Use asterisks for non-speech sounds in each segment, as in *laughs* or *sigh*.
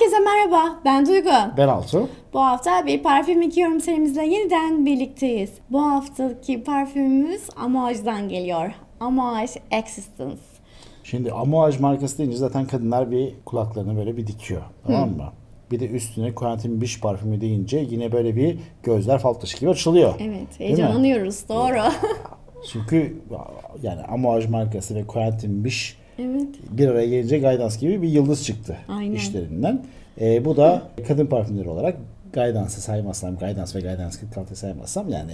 Herkese merhaba, ben Duygu. Ben Altu. Bu hafta bir parfüm yıkıyorum serimizle yeniden birlikteyiz. Bu haftaki parfümümüz Amouage'dan geliyor. Amouage Existence. Şimdi Amouage markası deyince zaten kadınlar bir kulaklarını böyle bir dikiyor. Tamam mı? Bir de üstüne Quentin Biche parfümü deyince yine böyle bir gözler fal taşı gibi açılıyor. Evet, heyecanlanıyoruz, doğru. Çünkü yani Amouage markası ve Quentin Biche evet. bir araya gelince Guidance gibi bir yıldız çıktı Aynen. işlerinden. Ee, bu da kadın parfümleri olarak Guidance'ı saymazsam, Guidance ve Guidance 46'yı saymazsam yani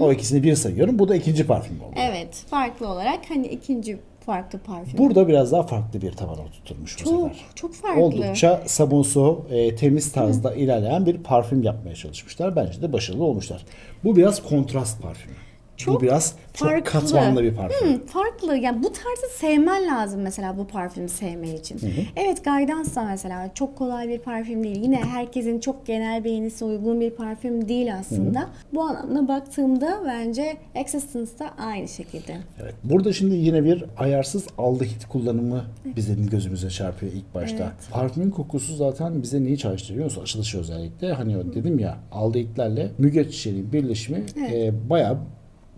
o ikisini bir sayıyorum. Bu da ikinci parfüm oldu. Evet, farklı olarak hani ikinci farklı parfüm. Burada biraz daha farklı bir taban oturtmuş bu çok, sefer. çok farklı. Oldukça sabunsu, e, temiz tarzda ilerleyen bir parfüm yapmaya çalışmışlar. Bence de başarılı olmuşlar. Bu biraz kontrast parfümü. Çok bu biraz çok farklı. katmanlı bir parfüm. Hı, farklı. Yani bu tarzı sevmen lazım mesela bu parfümü sevmen için. Evet Guidance da mesela çok kolay bir parfüm değil. Yine herkesin çok genel beğenisi uygun bir parfüm değil aslında. Bu anlamda baktığımda bence Existence da aynı şekilde. Evet. Burada şimdi yine bir ayarsız aldehit kullanımı bizim gözümüze çarpıyor ilk başta. Parfümün kokusu zaten bize neyi çağrıştırıyor musun? Açılışı özellikle. Hani o dedim ya aldehitlerle müge çiçeğinin birleşimi e, bayağı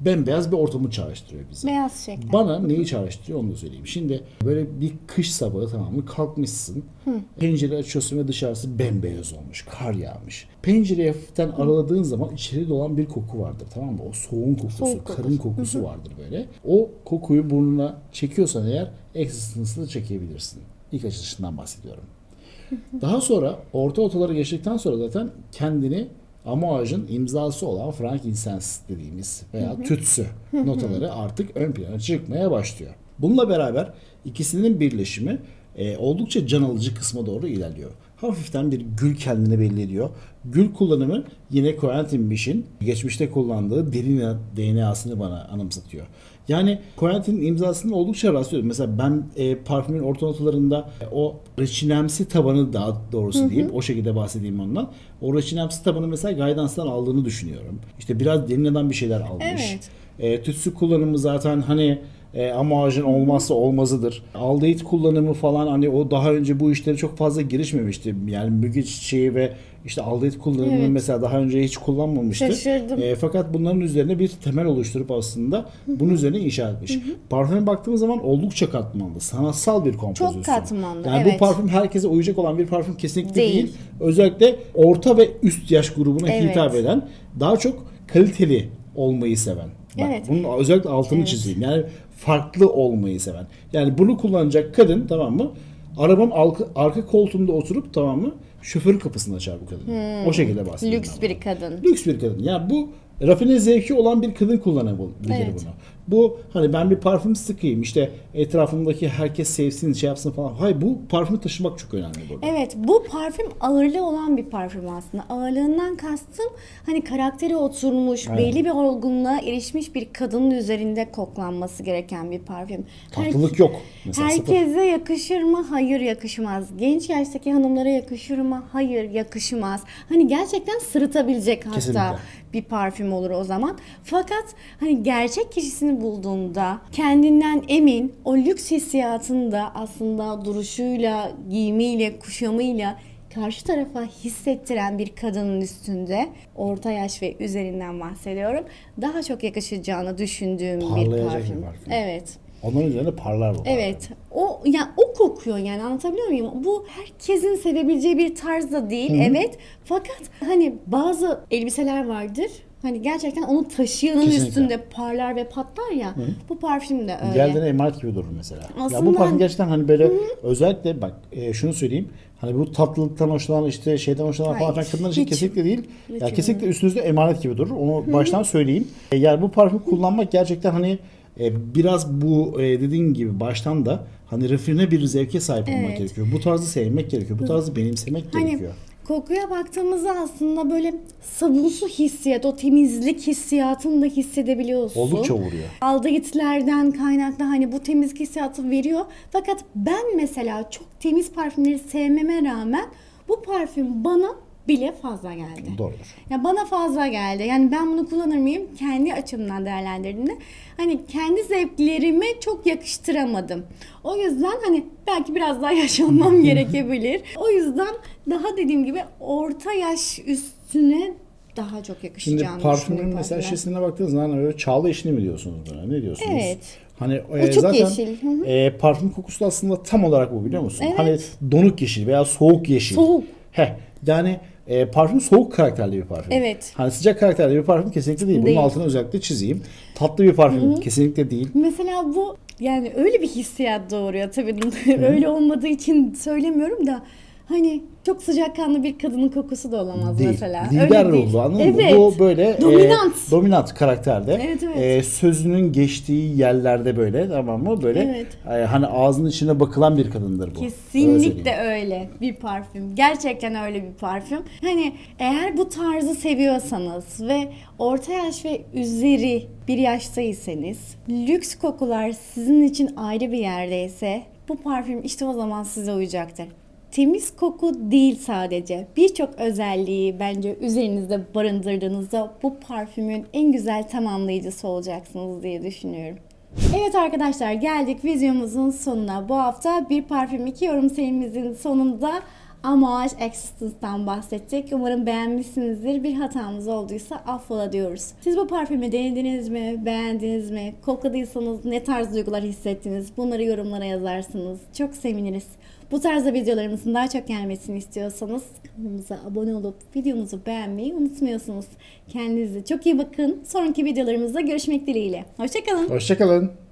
bembeyaz bir ortamı çağrıştırıyor bize. Beyaz şekli. Bana neyi çağrıştırıyor onu da söyleyeyim. Şimdi böyle bir kış sabahı tamam mı kalkmışsın. Pencere açıyorsun ve dışarısı bembeyaz olmuş. Kar yağmış. Pencereyi hafiften araladığın zaman içeri dolan bir koku vardır tamam mı? O soğun kokusu, Soğuk kokusu. karın kokusu vardır böyle. O kokuyu burnuna çekiyorsan eğer Existence'ı çekebilirsin. İlk açılışından bahsediyorum. Daha sonra orta otaları geçtikten sonra zaten kendini Amouage'ın imzası olan frankincense dediğimiz veya tütsü notaları artık ön plana çıkmaya başlıyor. Bununla beraber ikisinin birleşimi e, oldukça can alıcı kısma doğru ilerliyor. Hafiften bir gül kendini belli ediyor. Gül kullanımı yine Quentin Biche'in geçmişte kullandığı derin DNA'sını bana anımsatıyor. Yani Quentin'in imzasını oldukça rastlıyorum. Mesela ben e, parfümün orta notalarında e, o reçinemsi tabanı daha doğrusu diyeyim. O şekilde bahsedeyim ondan. O reçinemsi tabanı mesela Guidance'dan aldığını düşünüyorum. İşte biraz Delina'dan bir şeyler almış. Evet. E, tütsü kullanımı zaten hani e, amouage'ın olmazsa olmazıdır. Aldehit kullanımı falan hani o daha önce bu işlere çok fazla girişmemişti. Yani müge çiçeği ve işte aldehit kullanımını Evet. mesela daha önce hiç kullanmamıştı. Şaşırdım. E, fakat bunların üzerine bir temel oluşturup aslında bunun üzerine inşa etmiş. Parfüme baktığımız zaman oldukça katmanlı. Sanatsal bir kompozisyon. katmanlı, Yani evet. bu parfüm herkese uyacak olan bir parfüm kesinlikle değil. Değil. Özellikle orta ve üst yaş grubuna Evet. hitap eden daha çok kaliteli olmayı seven. Bak, Evet. bunun özellikle altını Evet. çizeyim. Yani farklı olmayı seven. Yani bunu kullanacak kadın tamam mı? Arabanın arka, arka koltuğunda oturup tamam mı? Şoförün kapısını açar bu kadın. O şekilde bahsediyorum. Lüks bir kadın. Lüks bir kadın. Yani bu rafine zevki olan bir kadın kullanabilir Evet. bunu. Bu hani ben bir parfüm sıkayım işte etrafımdaki herkes sevsin şey yapsın falan. Hayır bu parfümü taşımak çok önemli burada. Evet bu parfüm ağırlığı olan bir parfüm aslında. Ağırlığından kastım hani karakteri oturmuş, Aynen. belli bir olgunluğa erişmiş bir kadının üzerinde koklanması gereken bir parfüm. Her- Tatlılık yok. Mesela sıfır. Herkese yakışır mı? Hayır yakışmaz. Genç yaştaki hanımlara yakışır mı? Hayır yakışmaz. Hani gerçekten sırıtabilecek hatta Kesinlikle. Bir parfüm olur o zaman. Fakat hani gerçek kişisini bulduğunda kendinden emin, o lüks hissiyatını da aslında duruşuyla, giyimiyle, kuşamıyla karşı tarafa hissettiren bir kadının üstünde orta yaş ve üzerinden bahsediyorum. Daha çok yakışacağını düşündüğüm bir Parlayacak bir parfüm. parfüm. Evet. Onların üzerine parlar bu. Evet. O yani o kokuyor yani anlatabiliyor muyum? Bu herkesin sevebileceği bir tarz da değil. Evet. Fakat hani bazı elbiseler vardır. Hani gerçekten onu taşıyanın Kesinlikle. üstünde parlar ve patlar ya. Bu parfüm de öyle. Geldiğine emanet gibi durur mesela. ya Aslında- bu parfüm gerçekten hani böyle özellikle bak e, şunu söyleyeyim. Hani bu tatlılıktan hoşlanan işte şeyden hoşlanan falan Hayır, filan kadınlar için kesinlikle değil. Hiç ya öyle. kesinlikle üstünüzde emanet gibi durur. Onu baştan söyleyeyim. E, yani bu parfüm kullanmak gerçekten hani e, biraz bu e, dediğin gibi baştan da hani rafine bir zevke sahip olmak Evet. gerekiyor. Bu tarzı sevmek gerekiyor. Bu tarzı benimsemek Hani gerekiyor. kokuya baktığımızda aslında böyle sabunsu hissiyat, o temizlik hissiyatını da hissedebiliyorsun. Oldukça vuruyor. Aldehitlerden kaynaklı hani bu temizlik hissiyatı veriyor. Fakat ben mesela çok temiz parfümleri sevmeme rağmen bu parfüm bana bile fazla geldi. Doğrudur. Ya bana fazla geldi. Yani ben bunu kullanır mıyım? Kendi açımdan değerlendirdiğimde hani kendi zevklerime çok yakıştıramadım. O yüzden hani belki biraz daha *laughs* yaşanmam gerekebilir. O yüzden daha dediğim gibi orta yaş üstüne daha çok Şimdi yakışacağını parfümün düşünüyorum mesela şişesine baktığınız zaman hani böyle çağla eşini mi diyorsunuz buna? Ne diyorsunuz? Evet. Hani O çok zaten yeşil, hı hı. e, parfüm kokusu da aslında tam olarak bu biliyor musun? Evet. Hani donuk yeşil veya soğuk yeşil. Soğuk. Heh. Yani e, parfüm soğuk karakterli bir parfüm. Evet. Hani sıcak karakterli bir parfüm kesinlikle değil. Bunun Değil. altını özellikle çizeyim. Tatlı bir parfüm kesinlikle değil. Mesela bu yani öyle bir hissiyat doğuruyor tabii *laughs* öyle olmadığı için söylemiyorum da hani çok sıcakkanlı bir kadının kokusu da olamaz Değil. mesela. Lider Öyle değil. anladın evet. mı? Bu böyle Dominant. e, dominant karakterde. Evet, evet. E, sözünün geçtiği yerlerde böyle tamam mı? Böyle Evet. e, hani ağzının içine bakılan bir kadındır bu. Öyle Kesinlikle söyleyeyim. öyle bir parfüm. Gerçekten öyle bir parfüm. Hani eğer bu tarzı seviyorsanız ve orta yaş ve üzeri bir yaştaysanız, lüks kokular sizin için ayrı bir yerdeyse bu parfüm işte o zaman size uyacaktır. Temiz koku değil sadece. Birçok özelliği bence üzerinizde barındırdığınızda bu parfümün en güzel tamamlayıcısı olacaksınız diye düşünüyorum. Evet arkadaşlar geldik videomuzun sonuna. Bu hafta bir parfüm iki yorum serimizin sonunda Amouage Existence'dan bahsettik. Umarım beğenmişsinizdir. Bir hatamız olduysa affola diyoruz. Siz bu parfümü denediniz mi? Beğendiniz mi? Kokladıysanız ne tarz duygular hissettiniz? Bunları yorumlara yazarsınız. Çok seviniriz. Bu tarzda videolarımızın daha çok gelmesini istiyorsanız kanalımıza abone olup videomuzu beğenmeyi unutmuyorsunuz. Kendinize çok iyi bakın. Sonraki videolarımızda görüşmek dileğiyle. Hoşçakalın. Hoşçakalın.